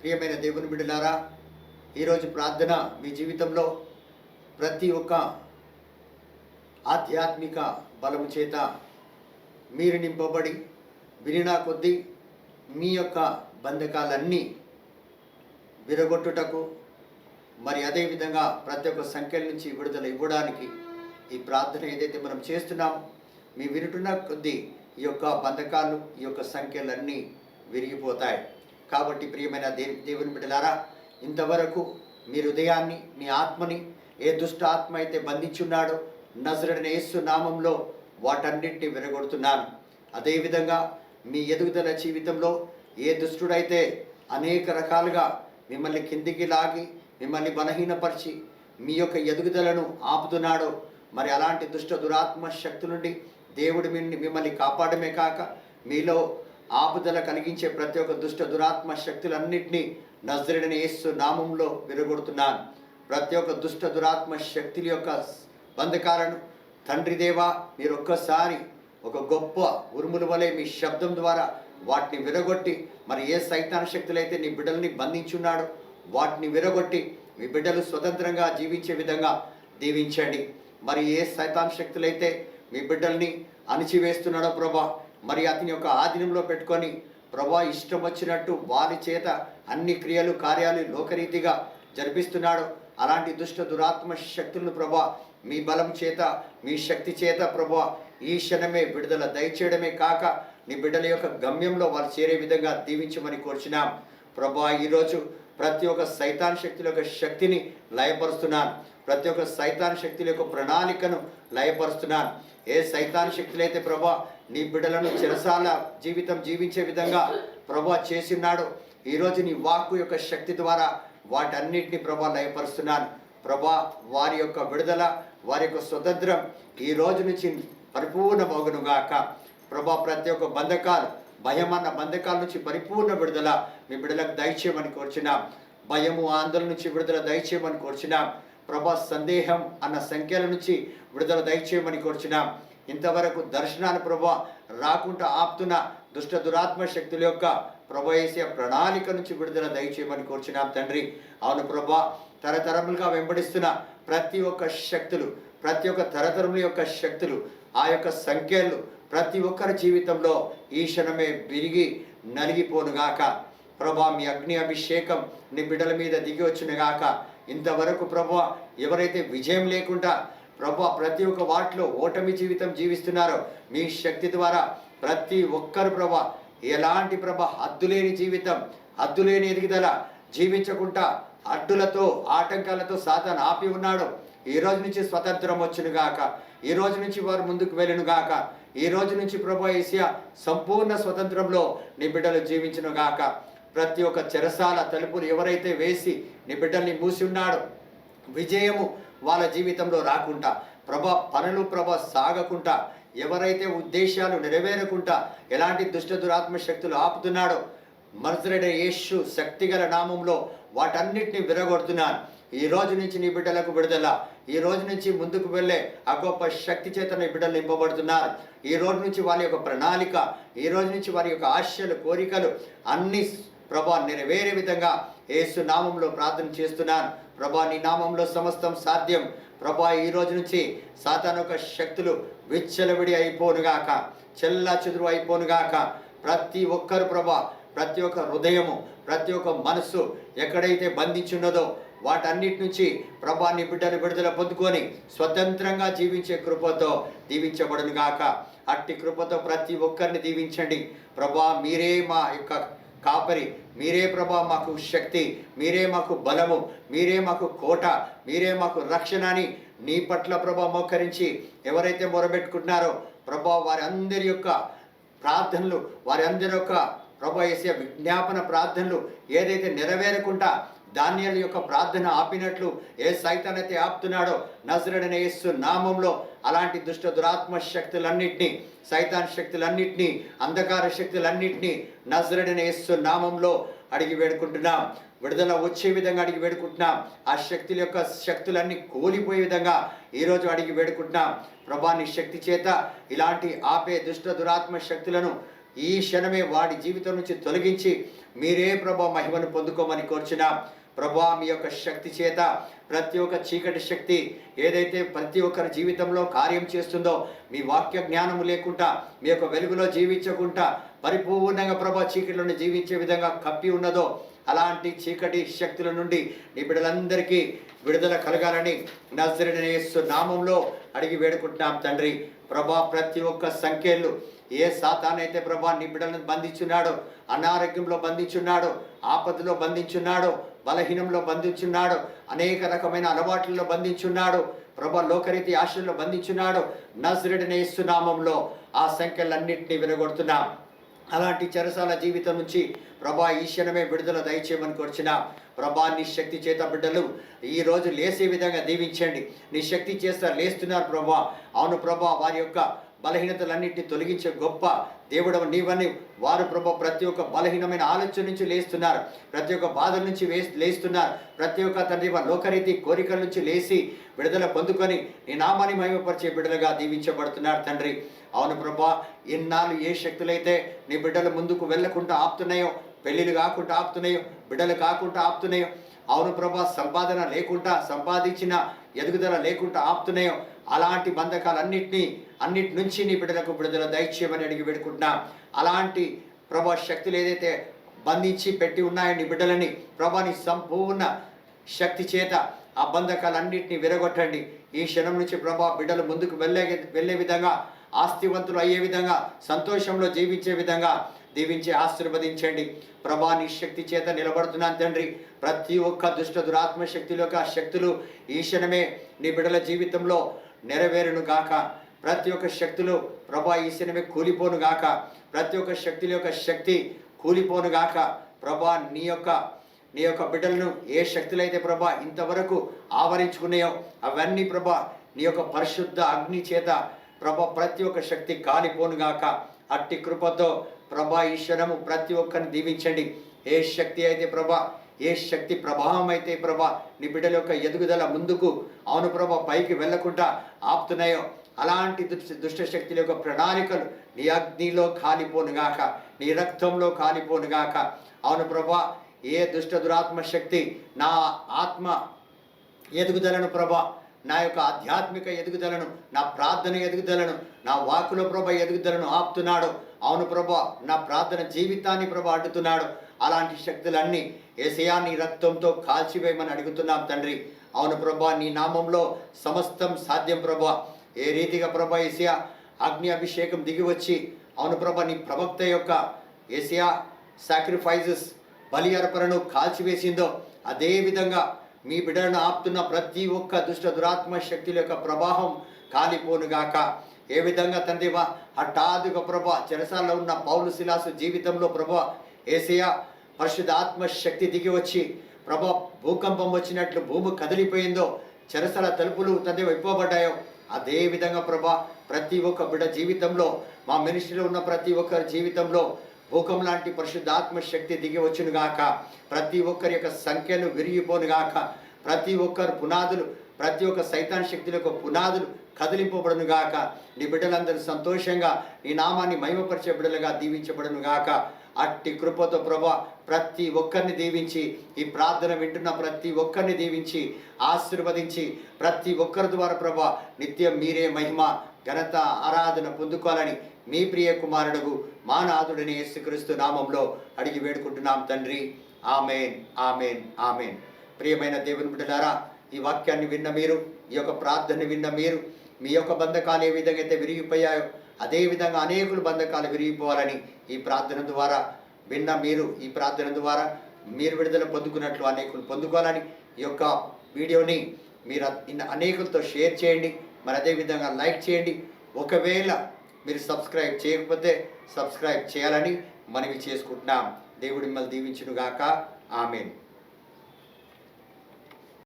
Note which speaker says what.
Speaker 1: ప్రియమైన దేవుని బిడ్డలారా ఈరోజు ప్రార్థన మీ జీవితంలో ప్రతి ఒక్క ఆధ్యాత్మిక బలము చేత మీరు నింపబడి వినినా కొద్దీ మీ యొక్క బంధకాలన్నీ విరగొట్టుటకు మరి అదేవిధంగా ప్రతి ఒక్క సంఖ్యల నుంచి విడుదల ఇవ్వడానికి ఈ ప్రార్థన ఏదైతే మనం చేస్తున్నామో మీ వినుటున్న కొద్దీ ఈ యొక్క బంధకాలు ఈ యొక్క సంఖ్యలన్నీ విరిగిపోతాయి. కాబట్టి ప్రియమైన దేవి దేవుని బిడ్డలారా ఇంతవరకు మీ హృదయాన్ని మీ ఆత్మని ఏ దుష్ట ఆత్మ అయితే బంధించున్నాడో నజరుడిని యేసు నామంలో వాటన్నింటినీ విరగొడుతున్నాను. అదేవిధంగా మీ ఎదుగుదల జీవితంలో ఏ దుష్టుడైతే అనేక రకాలుగా మిమ్మల్ని కిందికి లాగి మిమ్మల్ని బలహీనపరిచి మీ యొక్క ఎదుగుదలను ఆపుతున్నాడో మరి అలాంటి దుష్ట దురాత్మ శక్తి నుండి దేవుడు మిమ్మల్ని కాపాడమే కాక మీలో ఆపుదల కలిగించే ప్రతి ఒక్క దుష్ట దురాత్మ శక్తులన్నింటినీ నజరుడిని యేసు నామంలో విరగొడుతున్నాను. ప్రతి ఒక్క దుష్ట దురాత్మ శక్తుల యొక్క బంధకాలను తండ్రి దేవా మీరు ఒక్కసారి ఒక గొప్ప ఉరుముల వలె మీ శబ్దం ద్వారా వాటిని విరగొట్టి మరి ఏ సైతాన శక్తులైతే నీ బిడ్డల్ని బంధించున్నాడో వాటిని విరగొట్టి మీ బిడ్డలు స్వతంత్రంగా జీవించే విధంగా దీవించండి. మరి ఏ సైతాన్ శక్తులైతే మీ బిడ్డల్ని అణిచివేస్తున్నాడో ప్రభా మరి అతని యొక్క ఆధీనంలో పెట్టుకొని ప్రభా ఇష్టం వచ్చినట్టు వారి చేత అన్ని క్రియలు కార్యాలు లోకరీతిగా జరిపిస్తున్నాడు. అలాంటి దుష్ట దురాత్మ శక్తులను ప్రభా మీ బలం చేత మీ శక్తి చేత ప్రభా ఈ క్షణమే విడుదల దయచేయడమే కాక నీ బిడ్డల యొక్క గమ్యంలో వారు చేరే విధంగా దీవించమని కోరుచున్నాం. ప్రభా ఈరోజు ప్రతి ఒక్క సైతాన్ శక్తుల యొక్క శక్తిని లయపరుస్తున్నాను. ప్రతి ఒక్క సైతాన్ శక్తుల యొక్క ప్రణాళికను లయపరుస్తున్నాను. ఏ సైతాన్ శక్తులైతే ప్రభా నీ బిడ్డలను చిరసాల జీవితం జీవించే విధంగా ప్రభా చేసినాడు. ఈరోజు నీ వాక్కు యొక్క శక్తి ద్వారా వాటన్నిటిని ప్రభా లయపరుస్తున్నాను. ప్రభా వారి యొక్క విడుదల వారి యొక్క స్వతంత్రం ఈ రోజు నుంచి పరిపూర్ణ పరిపూర్ణమగునుగాక ప్రభా ప్రతి ఒక్క బంధకాలు భయం అన్న బంధకాల నుంచి పరిపూర్ణ విడుదల మీ బిడ్డలకు దయచేయమని కోరుచున్నాం. భయము ఆందోళన నుంచి విడుదల దయచేయమని కోరుచున్నాం. ప్రభా సందేహం అన్న సంఖ్యల నుంచి విడుదల దయచేయమని కోరుచున్నాం. ఇంతవరకు దర్శనాన్ని ప్రభా రాకుండా ఆపుతున్న దుష్ట దురాత్మ శక్తుల యొక్క ప్రభా వేసే ప్రణాళిక నుంచి విడుదల దయచేయమని కోరుచున్నాం తండ్రి. అవును ప్రభా తరతరములుగా వెంబడిస్తున్న ప్రతి ఒక్క శక్తులు ప్రతి ఒక్క తరతరముల యొక్క శక్తులు ఆ యొక్క సంఖ్యలు ప్రతి ఒక్కరి జీవితంలో ఈ క్షణమే విరిగి నలిగిపోనుగాక ప్రభా మీ అగ్ని అభిషేకం నీ బిడ్డల మీద దిగి వచ్చినగాక ఇంతవరకు ప్రభా ఎవరైతే విజయం లేకుండా ప్రభు ప్రతి ఒక్క వాటిలో ఓటమి జీవితం జీవిస్తున్నారో. మీ శక్తి ద్వారా ప్రతి ఒక్కరు ప్రభ ఎలాంటి ప్రభ హద్దులేని జీవితం హద్దులేని ఎదుగుదల జీవించకుండా అడ్డులతో ఆటంకాలతో సాధన ఆపి ఉన్నాడు. ఈ రోజు నుంచి స్వతంత్రం వచ్చును గాక. ఈ రోజు నుంచి వారు ముందుకు వెళ్ళును గాక. ఈ రోజు నుంచి ప్రభా ఏసియా సంపూర్ణ స్వతంత్రంలో నీ బిడ్డలు జీవించును గాక. ప్రతి ఒక్క చెరసాల తలుపులు ఎవరైతే వేసి నీ బిడ్డల్ని మూసి ఉన్నాడో విజయము వాళ్ళ జీవితంలో రాకుండా ప్రభ పనులు ప్రభ సాగకుండా ఎవరైతే ఉద్దేశాలు నెరవేరకుండా ఎలాంటి దుష్ట దురాత్మ శక్తులు ఆపుతున్నాడో మరుసరెడ యేషు శక్తిగల నామంలో వాటన్నిటిని విరగొడుతున్నాను. ఈ రోజు నుంచి నీ బిడ్డలకు విడుదల ఈ రోజు నుంచి ముందుకు వెళ్ళే ఆ గొప్ప శక్తి చేత నీ బిడ్డలు నింపబడుతున్నారు. ఈ రోజు నుంచి వారి యొక్క ప్రణాళిక ఈ రోజు నుంచి వారి యొక్క ఆశలు కోరికలు అన్ని ప్రభా నెరవేరే విధంగా ఏసు నామంలో ప్రార్థన చేస్తున్నాను. ప్రభా నీ నామంలో సమస్తం సాధ్యం. ప్రభా ఈ రోజు నుంచి సాతాను యొక్క శక్తులు విచ్చలవిడి అయిపోనుగాక చెల్లా చెదురు అయిపోనుగాక ప్రతి ఒక్కరు ప్రభా ప్రతి ఒక్క హృదయము ప్రతి ఒక్క మనస్సు ఎక్కడైతే బంధించున్నదో వాటన్నిటి నుంచి ప్రభా నీ బిడ్డను విడుదల పొందుకొని స్వతంత్రంగా జీవించే కృపతో దీవించబడును గాక. అట్టి కృపతో ప్రతి ఒక్కరిని దీవించండి. ప్రభా మీరే మా యొక్క కాపరి. మీరే ప్రభా మాకు శక్తి మీరే మాకు బలము మీరే మాకు కోట మీరే మాకు రక్షణ అని నీ పట్ల ప్రభా మోకరించి ఎవరైతే మొరబెట్టుకుంటున్నారో ప్రభా వారి అందరి యొక్క ప్రార్థనలు వారి అందరి యొక్క ప్రభా వేసే విజ్ఞాపన ప్రార్థనలు ఏదైతే నెరవేరకుండా ధాన్యాల యొక్క ప్రార్థన ఆపినట్లు ఏ సైతానైతే ఆపుతున్నాడో నజరడన యేసు నామంలో అలాంటి దుష్ట దురాత్మ శక్తులన్నింటినీ సైతాన్ శక్తులన్నింటినీ అంధకార శక్తులన్నింటినీ నజరడన యేసు నామంలో అడిగి వేడుకుంటున్నాం. విడుదల వచ్చే విధంగా అడిగి వేడుకుంటున్నాం. ఆ శక్తుల యొక్క శక్తులన్నీ కోలిపోయే విధంగా ఈరోజు అడిగి వేడుకుంటున్నాం. ప్రభాని శక్తి చేత ఇలాంటి ఆపే దుష్ట దురాత్మ శక్తులను ఈ క్షణమే వాడి జీవితం నుంచి తొలగించి మీరే ప్రభా మహిమను పొందుకోమని కోర్చున్నాం. ప్రభా మీ యొక్క శక్తి చేత ప్రతి ఒక్క చీకటి శక్తి ఏదైతే ప్రతి ఒక్కరి జీవితంలో కార్యం చేస్తుందో మీ వాక్య జ్ఞానము లేకుండా మీ యొక్క వెలుగులో జీవించకుండా పరిపూర్ణంగా ప్రభా చీకటిలోని జీవించే విధంగా కప్పి ఉన్నదో అలాంటి చీకటి శక్తుల నుండి నీ బిడ్డలందరికీ విడుదల కలగాలని నజరనేసు నామంలో అడిగి వేడుకుంటున్నాం తండ్రి. ప్రభా ప్రతి ఒక్క సంఖ్యలు ఏ సాతానైతే ప్రభా నీ బిడ్డలను బంధించున్నాడో అనారోగ్యంలో బంధించున్నాడో ఆపదలో బంధించున్నాడో బలహీనంలో బంధించున్నాడు. అనేక రకమైన అలవాట్లలో బంధించున్నాడు. ప్రభా లోకరీతి ఆశల్లో బంధించున్నాడు. నజరుడిని నామంలో ఆ సంఖ్యలన్నింటినీ వినగొడుతున్నాం. అలాంటి చెరసాల జీవితం నుంచి ప్రభా ఈ క్షణమే విడుదల దయచేయమని కోర్చిన ప్రభా నీ శక్తి చేత బిడ్డలు ఈ రోజు లేసే విధంగా దీవించండి. నీ శక్తి చేత లేస్తున్నారు ప్రభా. అవును ప్రభా వారి యొక్క బలహీనతలన్నింటినీ తొలగించే గొప్ప దేవుడు నీవని. వారు ప్రభా ప్రతి ఒక్క బలహీనమైన ఆలోచన నుంచి లేస్తున్నారు. ప్రతి ఒక్క బాధల నుంచి వేసి లేస్తున్నారు. ప్రతి ఒక్క తండ్రి లోకరీతి కోరికల నుంచి లేచి విడుదల పొందుకొని నీ నామాన్ని మహిమపరిచే బిడ్డలుగా దీవించబడుతున్నారు తండ్రి. అవును ప్రభా ఇన్నాళ్ళు ఏ శక్తులైతే నీ బిడ్డలు ముందుకు వెళ్ళకుండా ఆపుతున్నాయో పెళ్ళిళ్ళు కాకుండా ఆపుతున్నాయో బిడ్డలు కాకుండా ఆపుతున్నాయో అవును ప్రభా సంపాదన లేకుండా సంపాదించిన ఎదుగుదల లేకుండా ఆపుతున్నాయో అలాంటి బంధకాలన్నింటినీ అన్నిటి నుంచి నీ బిడ్డలకు విడుదల దయచేయమని అడిగి పెడుకుంటున్నా అలాంటి ప్రభా శక్తులు ఏదైతే బంధించి పెట్టి ఉన్నాయో నీ బిడ్డలని ప్రభాని సంపూర్ణ శక్తి చేత ఆ బంధకాలన్నింటినీ విరగొట్టండి. ఈ క్షణం నుంచి ప్రభా బిడ్డలు ముందుకు వెళ్ళే వెళ్ళే విధంగా ఆస్తివంతులు అయ్యే విధంగా సంతోషంలో జీవించే విధంగా దీవించి ఆశీర్వదించండి. ప్రభా నీ శక్తి చేత నిలబడుతున్నాను తండ్రి. ప్రతి ఒక్క దుష్ట దురాత్మ శక్తుల యొక్క శక్తులు ఈ క్షణమే నీ బిడ్డల జీవితంలో నెరవేరును గాక ప్రతి ఒక్క శక్తులు ప్రభా ఈ సినిమా కూలిపోను గాక ప్రతి ఒక్క శక్తుల యొక్క శక్తి కూలిపోను గాక ప్రభా నీ యొక్క నీ యొక్క బిడ్డలను ఏ శక్తులైతే ప్రభా ఇంతవరకు ఆవరించుకున్నాయో అవన్నీ ప్రభా నీ యొక్క పరిశుద్ధ అగ్ని చేత ప్రభా ప్రతి ఒక్క శక్తి కాలిపోనుగాక. అట్టి కృపతో ప్రభా ఈశ్వరము ప్రతి ఒక్కరిని దీవించండి. ఏ శక్తి అయితే ప్రభా ఏ శక్తి ప్రభావం అయితే ప్రభా నీ బిడ్డల యొక్క ఎదుగుదల ముందుకు అవును ప్రభా పైకి వెళ్ళకుండా ఆపుతున్నాయో? అలాంటి దుష్ట దుష్ట శక్తుల యొక్క ప్రణాళికలు నీ అగ్నిలో కాలిపోనుగాక నీ రక్తంలో కాలిపోనుగాక అవును ప్రభా ఏ దుష్ట దురాత్మ శక్తి నా ఆత్మ ఎదుగుదలను ప్రభా నా యొక్క ఆధ్యాత్మిక ఎదుగుదలను నా ప్రార్థన ఎదుగుదలను నా వాకుల ప్రభ ఎదుగుదలను ఆపుతున్నాడు. అవును ప్రభ నా ప్రార్థన జీవితాన్ని ప్రభ అడ్డుతున్నాడు. అలాంటి శక్తులన్నీ ఏసయా నీ రక్తంతో కాల్చివేయమని అడుగుతున్నాం తండ్రి. అవును ప్రభా నీ నామంలో సమస్తం సాధ్యం ప్రభా. ఏ రీతిగా ప్రభా ఏసియా అగ్ని అభిషేకం దిగి వచ్చి అవును ప్రభా నీ ప్రవక్త యొక్క ఏసియా సాక్రిఫైజెస్ బలి అర్పణను కాల్చివేసిందో అదేవిధంగా మీ బిడ్డలను ఆపుతున్న ప్రతి ఒక్క దుష్ట దురాత్మ శక్తుల యొక్క ప్రవాహం కాలిపోనుగాక. ఏ విధంగా తండ్రివా హఠాదుగా ప్రభా చెరసాల్లో ఉన్న పౌలు శిలాసు జీవితంలో ప్రభా ఏసియా పరిశుద్ధాత్మ శక్తి దిగి వచ్చి ప్రభా భూకంపం వచ్చినట్లు భూమి కదిలిపోయిందో చెరసల తలుపులు తండ్రి విప్పబడ్డాయో అదే విధంగా ప్రభా ప్రతి ఒక్క బిడ్డ జీవితంలో మా మినిస్ట్రీలో ఉన్న ప్రతి ఒక్కరి జీవితంలో భూకం లాంటి పరిశుద్ధాత్మ శక్తి దిగి వచ్చును గాక. ప్రతి ఒక్కరి యొక్క సంఖ్యలు విరిగిపోను గాక. ప్రతి ఒక్కరు పునాదులు ప్రతి ఒక్క సైతాన్ శక్తుల యొక్క పునాదులు కదిలింపబడును గాక. నీ బిడ్డలందరూ సంతోషంగా నీ నామాన్ని మహిమపరిచే బిడ్డలుగా దీవించబడును గాక. అట్టి కృపతో ప్రభా ప్రతి ఒక్కరిని దీవించి ఈ ప్రార్థన వింటున్న ప్రతి ఒక్కరిని దీవించి ఆశీర్వదించి ప్రతి ఒక్కరి ద్వారా ప్రభా నిత్యం మీరే మహిమ ఘనత ఆరాధన పొందుకోవాలని మీ ప్రియ కుమారుడుగు మా నాథుడిని యేసుక్రీస్తు నామంలో అడిగి వేడుకుంటున్నాం తండ్రి. Amen amen amen. ప్రియమైన దేవుని బిడ్డలారా ఈ వాక్యాన్ని విన్న మీరు ఈ యొక్క ప్రార్థన విన్న మీరు మీ యొక్క బంధకాలు ఏ విధంగా అయితే విరిగిపోయాయో అదేవిధంగా అనేకులు బంధకాలు విరిగిపోవాలని ఈ ప్రార్థన ద్వారా విన్న మీరు ఈ ప్రార్థన ద్వారా మీరు విడుదల పొందుకున్నట్లు అనేకులు పొందుకోవాలని ఈ యొక్క వీడియోని మీరు అనేకులతో షేర్ చేయండి. మరి అదేవిధంగా లైక్ చేయండి. ఒకవేళ మీరు సబ్స్క్రైబ్ చేయకపోతే సబ్స్క్రైబ్ చేయాలని మనవి చేసుకుంటున్నాం. దేవుడి మిమ్మల్ని దీవించునుగాక. ఆమెను.